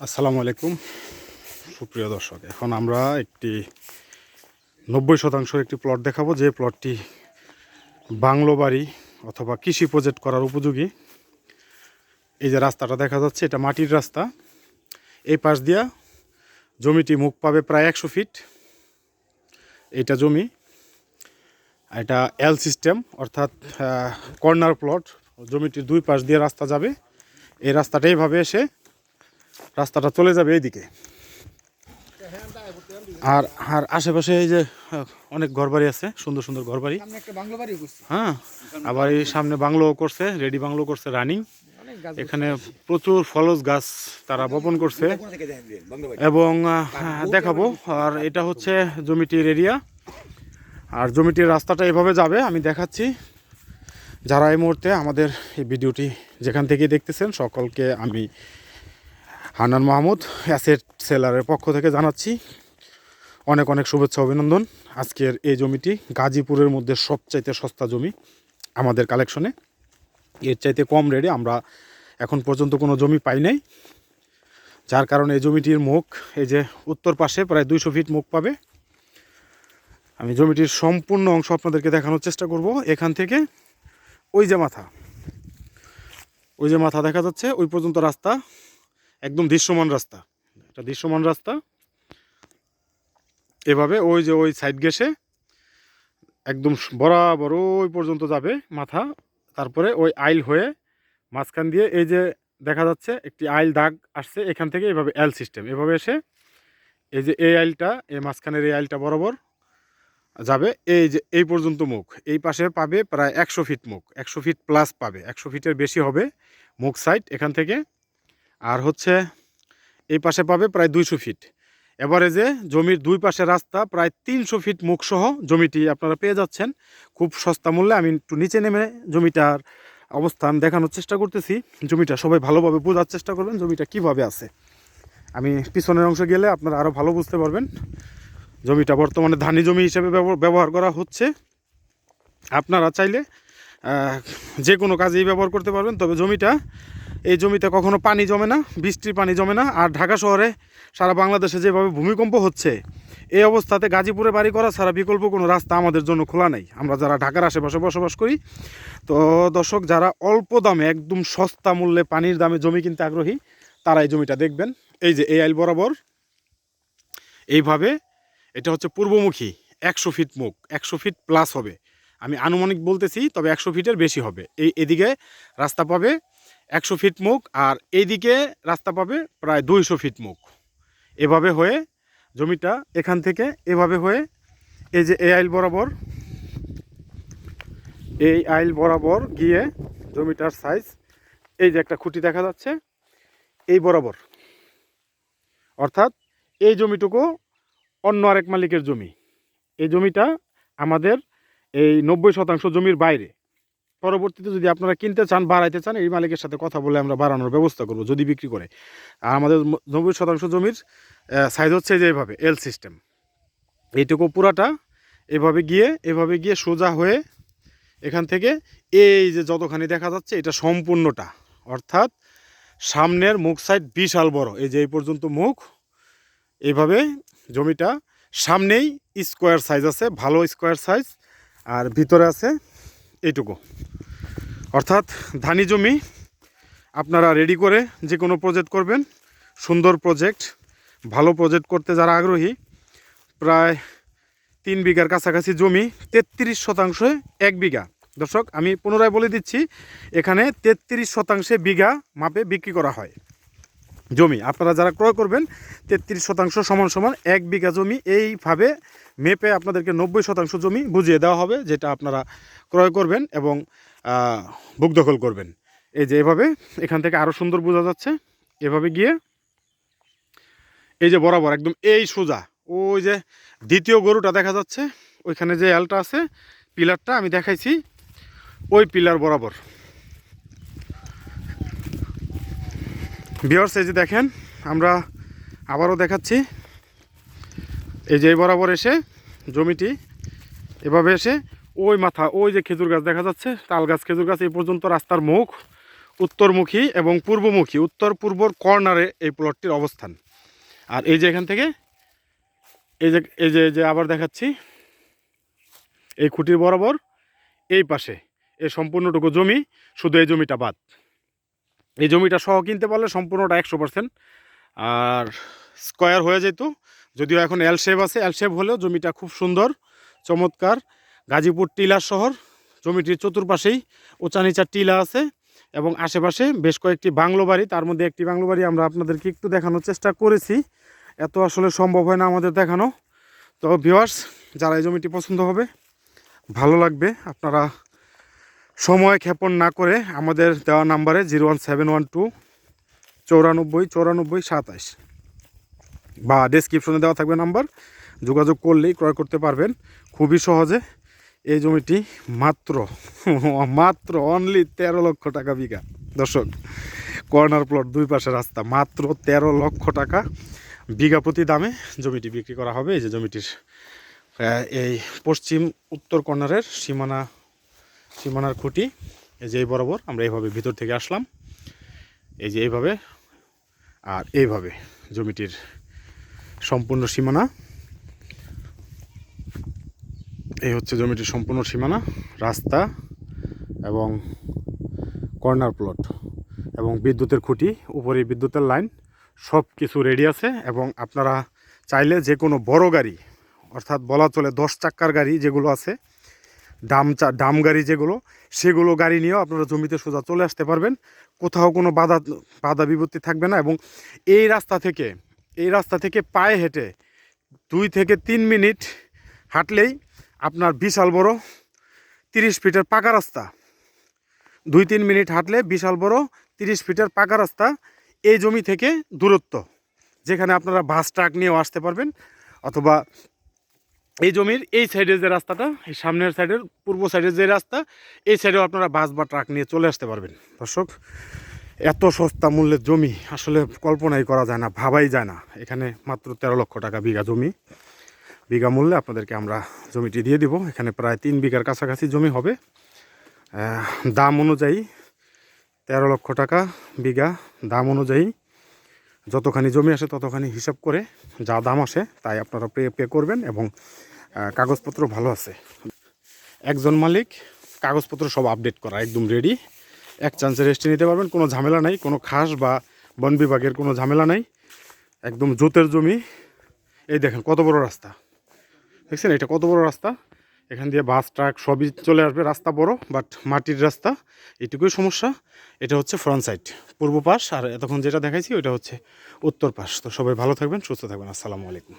আসসালামু আলাইকুম। সুপ্রিয় দর্শক, এখন আমরা একটি নব্বই শতাংশ একটি প্লট দেখাবো। যে প্লটটি বাংলো বাড়ি অথবা কৃষি প্রজেক্ট করার উপযোগী। এই যে রাস্তাটা দেখা যাচ্ছে, এটা মাটির রাস্তা। এই পাশ দিয়া জমিটি মুখ পাবে প্রায় একশো ফিট। এটা জমি। এটা এল সিস্টেম অর্থাৎ কর্নার প্লট জমিটির দুই পাশ দিয়ে রাস্তা যাবে। এই রাস্তাটা এইভাবে এসে রাস্তাটা চলে যাবে এইদিকে। আর আর আশেপাশে এই যে অনেক ঘরবাড়ি আছে সুন্দর সুন্দর ঘরবাড়ি। সামনে একটা বাংলো বাড়ি হ্যাঁ আবার এই সামনে বাংলো করছে রেডি বাংলো করছে রানিং। এখানে প্রচুর ফলস গাছ তারা বপন করছে। এবং আহ, দেখাবো। আর এটা হচ্ছে জমিটির এরিয়া। আর জমিটির রাস্তাটা এভাবে যাবে আমি দেখাচ্ছি। যারা এই মুহূর্তে আমাদের এই ভিডিওটি যেখান থেকে দেখতেছেন সকলকে আমি হান্নান মাহমুদ অ্যাসেট সেলারের পক্ষ থেকে জানাচ্ছি অনেক অনেক শুভেচ্ছা, অভিনন্দন। আজকের এই জমিটি গাজীপুরের মধ্যে সবচাইতে সস্তা জমি আমাদের কালেকশনে এর চাইতে কম রেটে আমরা এখন পর্যন্ত কোনো জমি পাই নাই। যার কারণে এই জমিটির মুখ, এই যে উত্তর পাশে প্রায় দুইশো ফিট মুখ পাবে। আমি জমিটির সম্পূর্ণ অংশ আপনাদেরকে দেখানোর চেষ্টা করব। এখান থেকে ওই যে মাথা, ওই যে মাথা দেখা যাচ্ছে, ওই পর্যন্ত রাস্তা। একদম দৃশ্যমান রাস্তা। এটা দৃশ্যমান রাস্তা। এভাবে ওই যে ওই সাইড গেছে একদম বরাবর ওই পর্যন্ত যাবে মাথা। তারপরে ওই আইল হয়ে মাঝখান দিয়ে এই যে দেখা যাচ্ছে একটি আইল দাগ আসছে এখান থেকে এভাবে এল সিস্টেম এভাবে এসে এই যে এই আইলটা, এই মাঝখানের এই আইলটা বরাবর যাবে। এই যে এই পর্যন্ত মুখ। এই পাশে পাবে প্রায় একশো ফিট মুখ। একশো ফিট প্লাস পাবে। একশো ফিটের বেশি হবে মুখ সাইড এখান থেকে। আর হচ্ছে এই পাশে পাবে প্রায় দুইশো ফিট। এভারেজে জমির দুই পাশে রাস্তা, প্রায় তিনশো ফিট মুখসহ জমিটি আপনারা পেয়ে যাচ্ছেন। খুব সস্তা মূল্যে আমি একটু নিচে নেমে জমিটার অবস্থান দেখানোর চেষ্টা করতেছি। জমিটা সবাই ভালোভাবে বোঝার চেষ্টা করবেন জমিটা কীভাবে আছে। আমি পিছনের অংশে গেলে আপনারা আরও ভালো বুঝতে পারবেন। জমিটা বর্তমানে ধানি জমি হিসেবে ব্যবহার করা হচ্ছে। আপনারা চাইলে যে কোনো কাজেই ব্যবহার করতে পারবেন। তবে জমিটা এই জমিতে কখনো পানি জমে না, বৃষ্টির পানি জমে না। আর ঢাকা শহরে সারা বাংলাদেশে যেভাবে ভূমিকম্প হচ্ছে, এই অবস্থাতে গাজীপুরে বাড়ি করা ছাড়া বিকল্প কোনো রাস্তা আমাদের জন্য খোলা নেই। আমরা যারা ঢাকার আশেপাশে বসবাস করি, তো দর্শক, যারা অল্প দামে, একদম সস্তা মূল্যে পানির দামে জমি কিনতে আগ্রহী, তারা এই জমিটা দেখবেন। এই যে এই আইল বরাবর, এইভাবে, এটা হচ্ছে পূর্বমুখী, একশো ফিট মুখ, একশো ফিট প্লাস হবে। আমি আনুমানিক বলতেছি, তবে একশো ফিটের বেশি হবে। এই এদিকে রাস্তা পাবে একশো ফিট মুখ আর এইদিকে রাস্তা পাবে প্রায় দুইশো ফিট মুখ। এভাবে হয়ে জমিটা এখান থেকে এভাবে হয়ে এই যে এই আইল বরাবর, এই আইল বরাবর গিয়ে জমিটার সাইজ এই যে একটা খুঁটি দেখা যাচ্ছে, এই বরাবর। অর্থাৎ এই জমিটুকু অন্য আরেক মালিকের জমি। এই জমিটা আমাদের এই নব্বই শতাংশ জমির বাইরে। পরবর্তীতে যদি আপনারা কিনতে চান, বাড়াইতে চান, এই মালিকের সাথে কথা বলে আমরা বাড়ানোর ব্যবস্থা করব যদি বিক্রি করে। আর আমাদের নব্বই শতাংশ জমির সাইজ হচ্ছে যে এইভাবে এল সিস্টেম এইটুকু পুরাটা এভাবে গিয়ে এভাবে গিয়ে সোজা হয়ে এখান থেকে এই যে যতখানি দেখা যাচ্ছে, এটা সম্পূর্ণটা। অর্থাৎ সামনের মুখ সাইড বিশাল বড়। এই যে এই পর্যন্ত মুখ এইভাবে জমিটা সামনেই স্কোয়ার সাইজ আছে, ভালো স্কোয়ার সাইজ আর ভিতরে আছে এইটুকু। অর্থাৎ ধানি জমি আপনারা রেডি করে যে কোনো প্রজেক্ট করবেন। সুন্দর প্রজেক্ট ভালো প্রজেক্ট করতে যারা আগ্রহী, প্রায় তিন বিঘার কাছাকাছি জমি, তেত্রিশ শতাংশে এক বিঘা। দর্শক, আমি পুনরায় বলে দিচ্ছি, এখানে তেত্রিশ শতাংশে বিঘা মাপে বিক্রি করা হয়। জমি। আপনারা যারা ক্রয় করবেন, তেত্রিশ শতাংশ সমান সমান এক বিঘা জমি, এইভাবে মেপে আপনাদেরকে নব্বই শতাংশ জমি বুঝিয়ে দেওয়া হবে, যেটা আপনারা ক্রয় করবেন এবং বুক দখল করবেন। এই যে এভাবে, এখান থেকে আরও সুন্দর বোঝা যাচ্ছে। এভাবে গিয়ে, এই যে বরাবর, একদম এই সোজা, ওই যে দ্বিতীয় গরুটা দেখা যাচ্ছে, ওইখানে যে এলটা আছে, পিলারটা আমি দেখাইছি, ওই পিলার বরাবর। বিয়ার্স এই যে দেখেন, আমরা আবারও দেখাচ্ছি। এই যে বরাবর এসে জমিটি এভাবে এসে ওই মাথা, ওই যে খেজুর গাছ দেখা যাচ্ছে, তাল গাছ, খেজুর গাছ এই পর্যন্ত রাস্তার মুখ, উত্তরমুখী এবং পূর্বমুখী, উত্তর পূর্বর কর্নারে এই প্লটটির অবস্থান। আর এই যে এখান থেকে, এই যে এই যে যে আবার দেখাচ্ছি, এই খুঁটির বরাবর এই পাশে, এই সম্পূর্ণটুকু জমি, শুধু এই জমিটা বাদ। এই জমিটা সহ কিনতে পারলে সম্পূর্ণটা একশো পার্সেন্ট আর স্কোয়ার হয়ে যেত, যদিও এখন এল শেপ আছে। এল শেপ হলেও জমিটা খুব সুন্দর, চমৎকার। গাজীপুর টিলার শহর, জমিটির চতুর্পাশেই উঁচা নিচা টিলা আছে এবং আশেপাশে বেশ কয়েকটি বাংলো বাড়ি। তার মধ্যে একটি বাংলো বাড়ি আমরা আপনাদেরকে একটু দেখানোর চেষ্টা করেছি। এত আসলে সম্ভব হয় না আমাদের দেখানো। তো ভিওয়ার্স যারা এই জমিটি পছন্দ হবে, ভালো লাগবে। আপনারা সময় ক্ষেপণ না করে আমাদের দেওয়া নাম্বারে zero one seven one two চৌরানব্বই চৌরানব্বই সাতাশ বা ডেসক্রিপশনে দেওয়া থাকবে নাম্বার। যোগাযোগ করলেই ক্রয় করতে পারবেন। খুবই সহজে এই জমিটি মাত্র মাত্র অনলি তেরো লক্ষ টাকা বিঘা। দর্শক কর্নার প্লট দুই পাশে রাস্তা, মাত্র তেরো লক্ষ টাকা বিঘা প্রতি দামে জমিটি বিক্রি করা হবে। এই যে জমিটির এই পশ্চিম উত্তর কর্নারের সীমানা সীমানার খুঁটি, এই যে এই বরাবর আমরা এইভাবে ভিতর থেকে আসলাম। এই যে এইভাবে আর এইভাবে জমিটির সম্পূর্ণ সীমানা। এই হচ্ছে জমিটির সম্পূর্ণ সীমানা, রাস্তা এবং কর্নার প্লট এবং বিদ্যুতের খুঁটি উপরে বিদ্যুতের লাইন সব কিছু রেডি আছে এবং আপনারা চাইলে যে কোনো বড় গাড়ি, অর্থাৎ বলা চলে দশ চাক্কার গাড়ি যেগুলো আছে চা ডাম গাড়ি যেগুলো, সেগুলো গাড়ি নিয়েও আপনারা জমিতে সোজা চলে আসতে পারবেন। কোথাও কোনো বাধা বাধা বিপত্তি থাকবে না এবং এই রাস্তা থেকে, এই রাস্তা থেকে পায়ে হেঁটে দুই থেকে তিন মিনিট হাঁটলেই আপনার বিশাল বড় তিরিশ ফিটের পাকা রাস্তা। দুই তিন মিনিট হাঁটলে বিশাল বড় তিরিশ ফিটের পাকা রাস্তা এই জমি থেকে দূরত্ব, যেখানে আপনারা বাস, ট্রাক নিয়েও আসতে পারবেন অথবা এই জমির এই সাইডের যে রাস্তাটা, এই সামনের সাইডের পূর্ব সাইডের যে রাস্তা, এই সাইডেও আপনারা বাস বা ট্রাক নিয়ে চলে আসতে পারবেন। দর্শক, এত সস্তা মূল্যের জমি আসলে কল্পনাই করা যায় না, ভাবাই যায় না। এখানে মাত্র তেরো লক্ষ টাকা বিঘা জমি। বিঘা মূল্যে আপনাদেরকে আমরা জমিটি দিয়ে দিব। এখানে প্রায় তিন বিঘার কাছাকাছি জমি হবে। দাম অনুযায়ী তেরো লক্ষ টাকা বিঘা। দাম অনুযায়ী যতখানি জমি আসে ততখানি হিসাব করে যা দাম আসে তাই আপনারা পে পে করবেন এবং কাগজপত্র ভালো আছে। একজন মালিক কাগজপত্র সব আপডেট করা, একদম রেডি এক চান্সে রেস্টে নিতে পারবেন, কোনো ঝামেলা নাই, কোনো খাস বা বন বিভাগের কোনো ঝামেলা নাই। একদম জোতের জমি। এই দেখেন কত বড় রাস্তা। দেখছেন এটা কত বড় রাস্তা? এখান দিয়ে বাস, ট্রাক সবই চলে আসবে রাস্তা বড় বাট মাটির রাস্তা, এটুকুই সমস্যা। এটা হচ্ছে ফ্রন্ট সাইড পূর্ব পাশ, আর এতক্ষণ যেটা দেখাইছি, ওইটা হচ্ছে উত্তর পাশ। তো সবাই ভালো থাকবেন, সুস্থ থাকবেন। আসসালামু আলাইকুম।